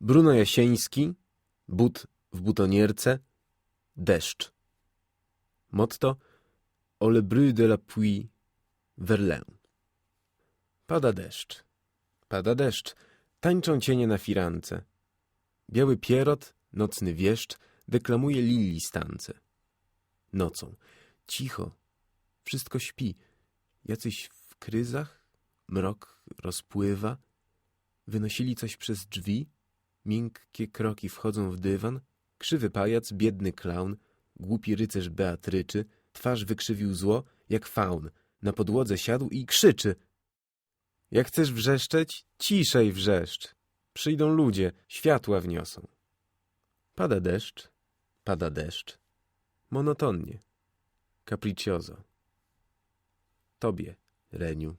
Bruno Jasieński, but w butonierce, deszcz. Motto O le bruit de la pluie, Verlaine. Pada deszcz. Pada deszcz. Tańczą cienie na firance. Biały pierot, nocny wieszcz, deklamuje lili stance. Nocą. Cicho. Wszystko śpi. Jacyś w kryzach. Mrok rozpływa. Wynosili coś przez drzwi. Miękkie kroki wchodzą w dywan. Krzywy pajac, biedny klaun, głupi rycerz Beatryczy, twarz wykrzywił zło, jak faun. Na podłodze siadł i krzyczy. Jak chcesz wrzeszczeć, ciszej wrzeszcz. Przyjdą ludzie, światła wniosą. Pada deszcz, pada deszcz. Monotonnie. Capriccioso. Tobie, Reniu.